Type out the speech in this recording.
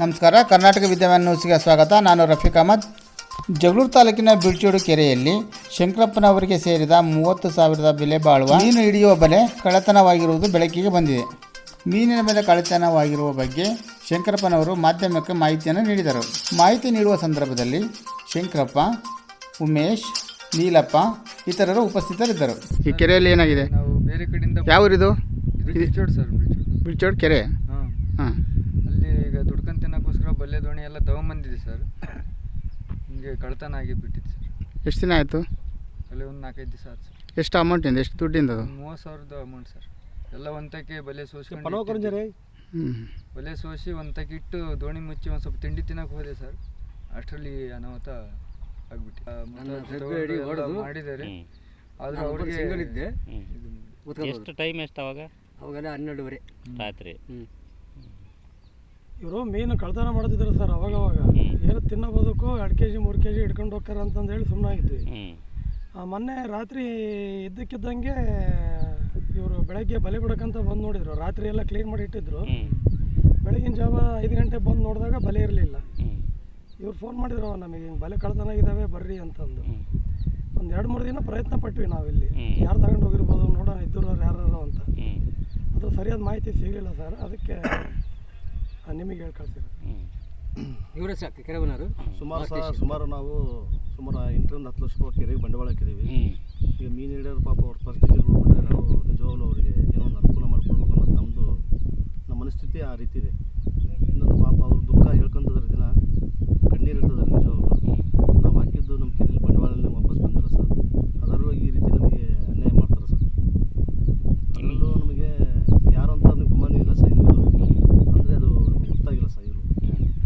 ನಮಸ್ಕಾರ. ಕರ್ನಾಟಕ ವಿದ್ಯಮಾನ ನ್ಯೂಸ್ಗೆ ಸ್ವಾಗತ. ನಾನು ರಫೀಕ್ ಅಹಮದ್. ಜಗಳೂರು ತಾಲೂಕಿನ ಬಿಳ್ಚೂಡು ಕೆರೆಯಲ್ಲಿ ಶಂಕರಪ್ಪನವರಿಗೆ ಸೇರಿದ ಮೂವತ್ತು ಸಾವಿರದ ಬೆಲೆ ಬಾಳುವ ಮೀನು ಹಿಡಿಯುವ ಬಲೆ ಕಳ್ಳತನವಾಗಿರುವುದು ಬೆಳಕಿಗೆ ಬಂದಿದೆ. ಮೀನಿನ ಮೇಲೆ ಕಳ್ಳತನವಾಗಿರುವ ಬಗ್ಗೆ ಶಂಕರಪ್ಪನವರು ಮಾಧ್ಯಮಕ್ಕೆ ಮಾಹಿತಿಯನ್ನು ನೀಡಿದರು. ಮಾಹಿತಿ ನೀಡುವ ಸಂದರ್ಭದಲ್ಲಿ ಶಂಕರಪ್ಪ ಉಮೇಶ್ ನೀಲಪ್ಪ ಇತರರು ಉಪಸ್ಥಿತರಿದ್ದರು. ಈ ಕೆರೆಯಲ್ಲಿ ಏನಾಗಿದೆ? ನಾವು ಬೇರೆ ಕಡೆಯಿಂದ ಯಾವ ಊರಿದು ಬಿಳ್ಚೋಡು ಕೆರೆ ಹಾಂ ಹಾಂ ಅಲ್ಲಿ ಈಗ ದುಡ್ಕೊಂಡ್ ತಿನ್ನೋಕ್ಕೋಸ್ಕರ ಬಲ್ಲೆ ದೋಣಿ ಎಲ್ಲ ತಗೊಂಬಂದಿದೆ ಸರ್ ಹಿಂಗೆ ಕಳ್ತನ ಆಗಿ ಬಿಟ್ಟಿತ್ತು ಸರ್. ಎಷ್ಟು ದಿನ ಆಯಿತು? ಅಲ್ಲಿ ಒಂದು ನಾಲ್ಕೈದು ದಿವಸ ಆಯ್ತು ಸರ್. ಎಷ್ಟು ಅಮೌಂಟಿಂದ ಎಷ್ಟು ದುಡ್ಡಿಂದ ಅದು? ಮೂವತ್ತು ಸಾವಿರದ ಅಮೌಂಟ್ ಸರ್. ಎಲ್ಲ ಒಂದಕ್ಕೆ ಬಲೆ ಸೋಸಿ ಹ್ಞೂ ಬಲೆ ಸೋಸಿ ಒಂದಕ್ಕೆ ಇಟ್ಟು ದೋಣಿ ಮುಚ್ಚಿ ಒಂದು ಸ್ವಲ್ಪ ತಿಂಡಿ ತಿನ್ನಕ್ಕೆ ಹೋದೆ ಸರ್. ಅಷ್ಟರಲ್ಲಿ ಅನಾಹುತ ಆಗ್ಬಿಟ್ಟು. ಆ, ಎಲ್ಲ ಮಾಡಿದ್ದಾರೆ. ಆದ್ರೆ ಅವ್ರಿಗೆ ಇದು ಎಷ್ಟು ಟೈಮ್ ಎಷ್ಟು ಅವಾಗ? ಅವಾಗೆಲ್ಲ ಹನ್ನೆರಡುವರೆ. ರಾತ್ರಿ. ಇವರು ಮೀನು ಕಳ್ತನ ಮಾಡ್ತಿದ್ರು ಸರ್ ಅವಾಗವಾಗ. ಅವಾಗ ಏನು ತಿನ್ನಬೋದಕ್ಕೂ ಎರಡು ಕೆ ಜಿ ಮೂರು ಕೆ ಜಿ ಹಿಡ್ಕೊಂಡು ಹೋಗ್ತಾರೆ ಅಂತಂದು ಹೇಳಿ ಸುಮ್ಮನಾಗಿದ್ವಿ ಮೊನ್ನೆ ರಾತ್ರಿ ಇದ್ದಕ್ಕಿದ್ದಂಗೆ ಇವರು ಬೆಳಗ್ಗೆ ಬಲೆ ಬಿಡಕ್ಕಂತ ಬಂದು ನೋಡಿದ್ರು. ರಾತ್ರಿ ಎಲ್ಲ ಕ್ಲೀನ್ ಮಾಡಿ ಇಟ್ಟಿದ್ರು. ಬೆಳಗಿನ ಜಾವ ಐದು ಗಂಟೆ ಬಂದು ನೋಡಿದಾಗ ಬಲೆ ಇರಲಿಲ್ಲ. ಇವ್ರು ಫೋನ್ ಮಾಡಿದ್ರು ನಮಗೆ ಹಿಂಗೆ ಬಲೆ ಕಳ್ತನ ಆಗಿದ್ದಾವೆ ಬರ್ರಿ ಅಂತಂದು. ಒಂದು ಎರಡು ಮೂರು ದಿನ ಪ್ರಯತ್ನ ಪಟ್ವಿ ನಾವಿಲ್ಲಿ ಯಾರು ತಗೊಂಡು ಹೋಗಿರ್ಬೋದು ನೋಡೋಣ ಇದ್ದವ್ರು ಯಾರು ಅಂತ. ಅದು ಸರಿಯಾದ ಮಾಹಿತಿ ಸಿಗಲಿಲ್ಲ ಸರ್ ಅದಕ್ಕೆ ನಿಮಗೆ ಹೇಳಿ ಕಳ್ಸಿರೋದು ಇವರೇ ಸಾಕು ಸುಮಾರು ಸಹ ಸುಮಾರು ನಾವು ಸುಮಾರು ಎಂಟರಿಂದ ಹತ್ತು ಲಕ್ಷ ರೂಪಾಯಿ ಕೆರೆಗೆ ಬಂಡವಾಳ ಹಾಕಿದ್ದೀವಿ. ಈಗ ಮೀನು ಹಿಡಿಯೋರು ಪಾಪ ಅವ್ರ ಪರಿಸ್ಥಿತಿ ನೋಡ್ಬಿಟ್ರೆ ನಾವು ನಿಜವಾಗ್ಲೂ ಅವರಿಗೆ ಏನೋ ಒಂದು ಅನುಕೂಲ ಮಾಡ್ಕೊಳ್ಬೇಕು ಅನ್ನೋದು ನಮ್ಮದು ನಮ್ಮ ಮನಸ್ಥಿತಿ ಆ ರೀತಿ ಇದೆ.